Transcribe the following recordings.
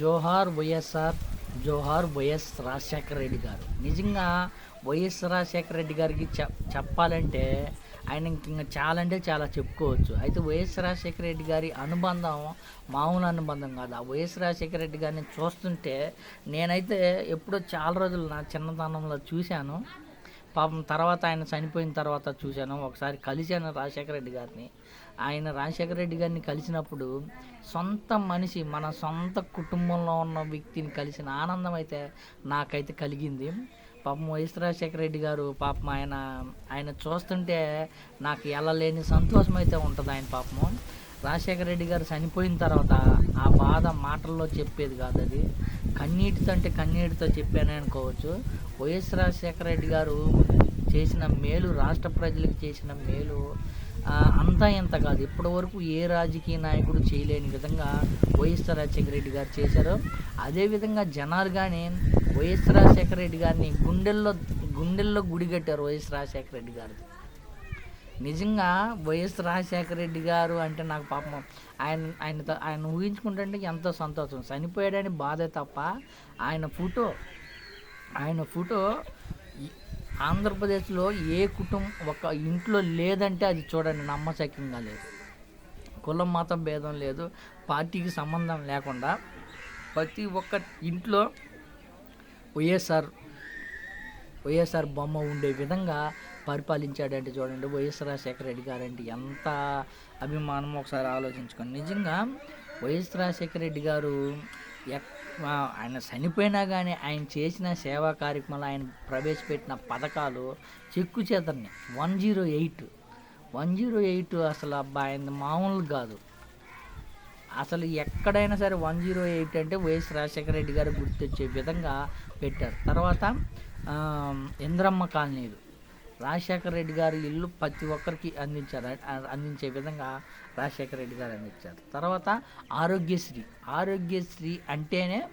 జోహార్ వైఎస్ఆర్ జోహార్ వైఎస్ రాజశేఖర రెడ్డి గారు. నిజంగా వైఎస్ రాజశేఖర రెడ్డి గారికి చెప్ చెప్పాలంటే ఆయన ఇంకా చాలా అంటే చాలా చెప్పుకోవచ్చు. అయితే వైఎస్ రాజశేఖర రెడ్డి గారి అనుబంధం మామూలు అనుబంధం కాదు. ఆ వైఎస్ రాజశేఖర రెడ్డి గారిని చూస్తుంటే నేనైతే ఎప్పుడో చాలా రోజులు నా చిన్నతనంలో చూశాను. పాపం తర్వాత ఆయన చనిపోయిన తర్వాత చూశాను. ఒకసారి కలిశాను రాజశేఖర రెడ్డి గారిని. ఆయన రాజశేఖర రెడ్డి గారిని కలిసినప్పుడు సొంత మనిషి మన సొంత కుటుంబంలో ఉన్న వ్యక్తిని కలిసిన ఆనందం అయితే నాకైతే కలిగింది. పాపం వైఎస్ రాజశేఖర రెడ్డి గారు పాపం ఆయన ఆయన చూస్తుంటే నాకు ఎల్లలేని సంతోషం అయితే ఉంటుంది ఆయన పాపము. రాజశేఖర రెడ్డి గారు చనిపోయిన తర్వాత ఆ బాధ మాటల్లో చెప్పేది కాదు అది. కన్నీటితో అంటే కన్నీటితో చెప్పానే అనుకోవచ్చు. వైఎస్ రాజశేఖర రెడ్డి గారు చేసిన మేలు రాష్ట్ర ప్రజలకు చేసిన మేలు అంతా ఇంత కాదు. ఇప్పటి వరకు ఏ రాజకీయ నాయకుడు చేయలేని విధంగా వైఎస్ రాజశేఖర రెడ్డి గారు చేశారు. అదేవిధంగా జనాలు కానీ వైఎస్ రాజశేఖర రెడ్డి గారిని గుండెల్లో గుండెల్లో గుడి కట్టారు వైఎస్ రాజశేఖర రెడ్డి గారు నిజంగా వైఎస్ రాజశేఖర రెడ్డి గారు అంటే నాకు పాపం ఆయన ఆయన ఆయన ఊహించుకుంటుంటే ఎంతో సంతోషం. చనిపోయాడని బాధే తప్ప ఆయన ఫోటో ఆయన ఫోటో ఆంధ్రప్రదేశ్లో ఏ కుటుంబం ఒక ఇంట్లో లేదంటే అది చూడండి నమ్మశక్యంగా లేదు. కులం మతం భేదం లేదు పార్టీకి సంబంధం లేకుండా ప్రతి ఒక్క ఇంట్లో వైఎస్ఆర్ వైఎస్ఆర్ బొమ్మ ఉండే విధంగా పరిపాలించాడంటే చూడండి వైఎస్ రాజశేఖర రెడ్డి గారంటే ఎంత అభిమానం ఒకసారి ఆలోచించుకోండి. నిజంగా వైఎస్ రాజశేఖర రెడ్డి గారు ఆయన చనిపోయినా కానీ ఆయన చేసిన సేవా కార్యక్రమాలు ఆయన ప్రవేశపెట్టిన పథకాలు చెక్కు చేతని. One zero eight. One zero eight అసలు అబ్బా ఆయన మామూలు కాదు. అసలు ఎక్కడైనా సరే వన్ జీరో ఎయిట్ అంటే వైఎస్ రాజశేఖర రెడ్డి గారు గుర్తొచ్చే విధంగా పెట్టారు. తర్వాత ఇంద్రమ్మ కాలనీలు. రాజశేఖర రెడ్డి గారి ఇల్లు ప్రతి ఒక్కరికి అందించారు. అందించే విధంగా రాజశేఖర రెడ్డి గారు అందించారు. తర్వాత ఆరోగ్యశ్రీ. ఆరోగ్యశ్రీ అంటేనే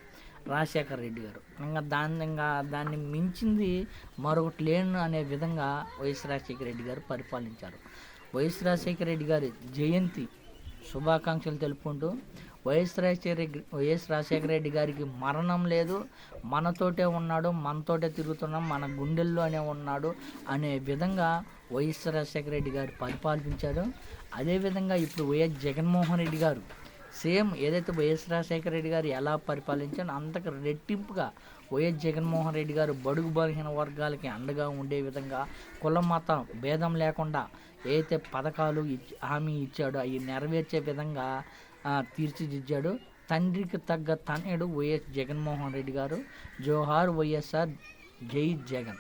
రాజశేఖర రెడ్డి గారు. ఇంకా దాని దాన్ని మించింది మరొకటి లేను అనే విధంగా వైఎస్ రాజశేఖర రెడ్డి గారు పరిపాలించారు. వైఎస్ రాజశేఖర రెడ్డి గారి జయంతి శుభాకాంక్షలు తెలుపుకుంటూ వైఎస్ రాజశేఖర వైఎస్ రాజశేఖర రెడ్డి గారికి మరణం లేదు. మనతోటే ఉన్నాడు మనతోటే తిరుగుతున్నాం మన గుండెల్లోనే ఉన్నాడు అనే విధంగా వైఎస్ రాజశేఖర రెడ్డి గారు పరిపాలించారు. అదేవిధంగా ఇప్పుడు వైఎస్ జగన్మోహన్ రెడ్డి గారు సేమ్ ఏదైతే వైఎస్ రాజశేఖర రెడ్డి గారు ఎలా పరిపాలించారో అంతకు రెట్టింపుగా వైఎస్ జగన్మోహన్ రెడ్డి గారు బడుగు బలహీన వర్గాలకి అండగా ఉండే విధంగా కుల మతం భేదం లేకుండా ఏదైతే పథకాలు హామీ ఇచ్చాడో అవి నెరవేర్చే విధంగా తీర్చిదిద్దాడు. తండ్రికి తగ్గ తనయుడు వైఎస్ జగన్మోహన్ రెడ్డి గారు. జోహార్ వైఎస్ఆర్ జై జగన్.